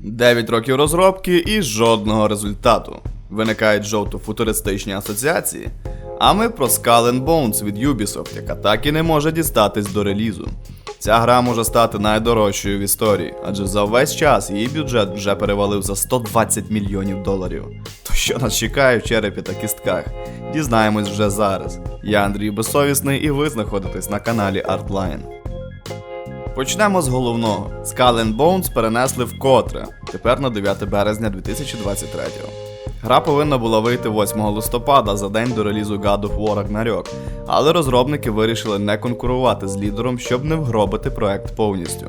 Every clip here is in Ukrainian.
9 років розробки і жодного результату. Виникають жовто-футуристичні асоціації. А ми про Skull and Bones від Ubisoft, яка так і не може дістатись до релізу. Ця гра може стати найдорожчою в історії, адже за весь час її бюджет вже перевалив за 120 мільйонів доларів. То що нас чекає в черепі та кістках? Дізнаємось вже зараз. Я Андрій Безсовісний і ви знаходитесь на каналі Artline. Почнемо з головного. Skull and Bones перенесли вкотре, тепер на 9 березня 2023-го. Гра повинна була вийти 8 листопада за день до релізу God of War Ragnarok, але розробники вирішили не конкурувати з лідером, щоб не вгробити проект повністю.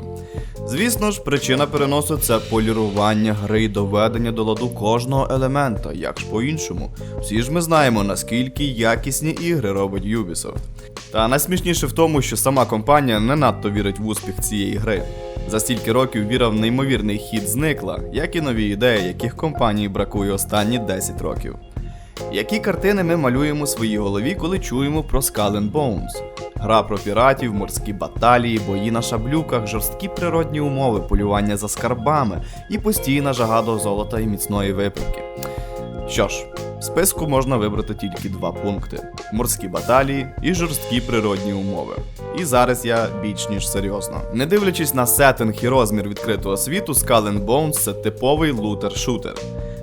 Звісно ж, причина переносу це полірування гри і доведення до ладу кожного елемента, як ж по-іншому. Всі ж ми знаємо, наскільки якісні ігри робить Ubisoft. Та найсмішніше в тому, що сама компанія не надто вірить в успіх цієї гри. За стільки років віра в неймовірний хід зникла, як і нові ідеї, яких компанії бракує останні 10 років. Які картини ми малюємо своїй голові, коли чуємо про Skull and Bones? Гра про піратів, морські баталії, бої на шаблюках, жорсткі природні умови, полювання за скарбами і постійна жага до золота і міцної випивки. Що ж, в списку можна вибрати тільки два пункти: морські баталії і жорсткі природні умови. І зараз я більш ніж серйозно. Не дивлячись на сеттинг і розмір відкритого світу, Skull and Bones це типовий лутер-шутер.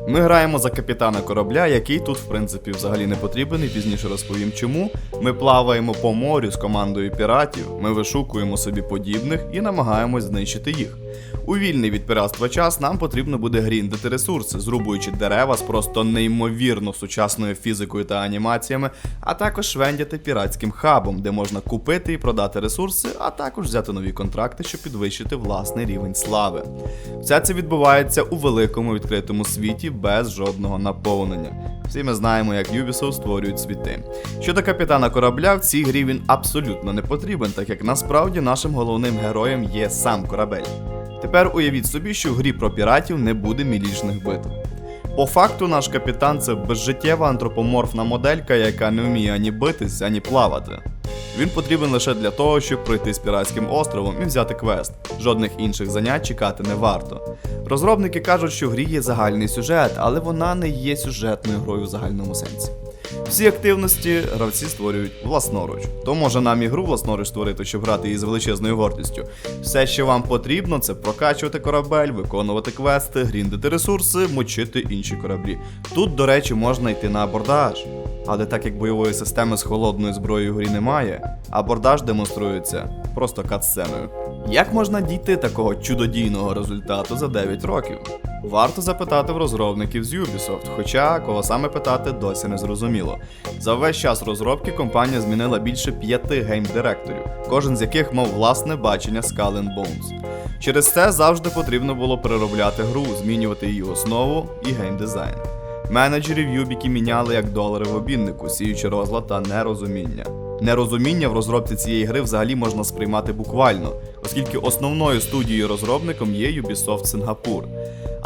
Ми граємо за капітана корабля, який тут, в принципі, взагалі не потрібен, і пізніше розповім чому. Ми плаваємо по морю з командою піратів, ми вишукуємо собі подібних і намагаємось знищити їх. У вільний від піратства час нам потрібно буде гріндити ресурси, зрубуючи дерева з просто неймовірно сучасною фізикою та анімаціями, а також швендяти піратським хабом, де можна купити і продати ресурси, а також взяти нові контракти, щоб підвищити власний рівень слави. Все це відбувається у великому відкритому світі без жодного наповнення. Всі ми знаємо, як Ubisoft створюють світи. Щодо капітана корабля, в цій грі він абсолютно не потрібен, так як насправді нашим головним героєм є сам корабель. Тепер уявіть собі, що в грі про піратів не буде мілічних битв. По факту, наш капітан це безжиттєва антропоморфна моделька, яка не вміє ані битись, ані плавати. Він потрібен лише для того, щоб пройти з піратським островом і взяти квест. Жодних інших занять чекати не варто. Розробники кажуть, що в грі є загальний сюжет, але вона не є сюжетною грою в загальному сенсі. Всі активності гравці створюють власноруч. То може нам ігру власноруч створити, щоб грати її з величезною гордістю. Все, що вам потрібно, це прокачувати корабель, виконувати квести, гріндити ресурси, мочити інші кораблі. Тут, до речі, можна йти на абордаж. Але так як бойової системи з холодною зброєю в грі немає, абордаж демонструється просто катсценою. Як можна дійти такого чудодійного результату за 9 років? Варто запитати в розробників з Ubisoft, хоча кого саме питати досі не зрозуміло. За весь час розробки компанія змінила більше п'яти гейм-директорів, кожен з яких мав власне бачення Skull and Bones. Через це завжди потрібно було переробляти гру, змінювати її основу і геймдизайн. Менеджерів Юбіки міняли як долари в обміннику, сіючи розлад та нерозуміння. Нерозуміння в розробці цієї гри взагалі можна сприймати буквально, оскільки основною студією розробником є Ubisoft Сингапур.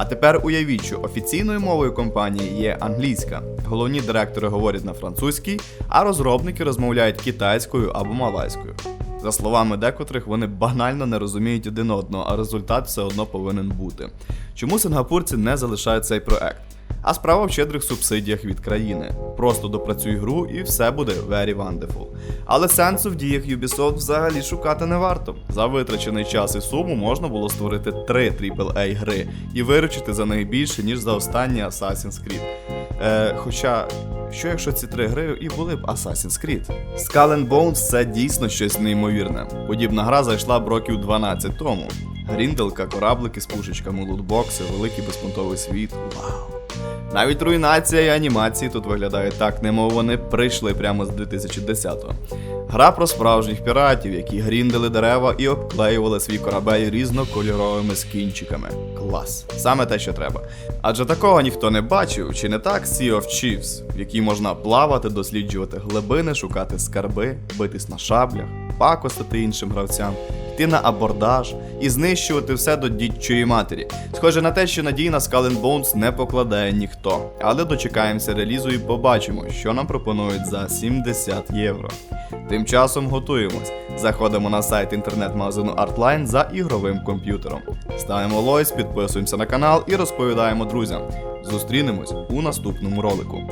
А тепер уявіть, що офіційною мовою компанії є англійська. Головні директори говорять на французькій, а розробники розмовляють китайською або малайською. За словами декотрих, вони банально не розуміють один одного, а результат все одно повинен бути. Чому сингапурці не залишають цей проект? А справа в щедрих субсидіях від країни. Просто допрацюй гру і все буде very wonderful. Але сенсу в діях Ubisoft взагалі шукати не варто. За витрачений час і суму можна було створити три AAA гри і виручити за них більше, ніж за останні Assassin's Creed. Е, хоча, що якщо ці три гри і були б Assassin's Creed? Skull and Bones це дійсно щось неймовірне. Подібна гра зайшла б років 12 тому. Грінделка, кораблики з пушечками, лутбокси, великий безпонтовий світ. Вау! Навіть руйнація і анімації тут виглядає так, немов вони прийшли прямо з 2010-го. Гра про справжніх піратів, які гріндили дерева і обклеювали свій корабель різнокольоровими скінчиками. Клас, саме те, що треба. Адже такого ніхто не бачив, чи не так Sea of Chiefs, в якій можна плавати, досліджувати глибини, шукати скарби, битись на шаблях, пакостити іншим гравцям йти на абордаж і знищувати все до дідчої матері. Схоже на те, що надій на Skull Bones не покладає ніхто. Але дочекаємося релізу і побачимо, що нам пропонують за 70 євро. Тим часом готуємось. Заходимо на сайт інтернет-магазину Artline за ігровим комп'ютером. Ставимо лойс, підписуємося на канал і розповідаємо друзям. Зустрінемось у наступному ролику.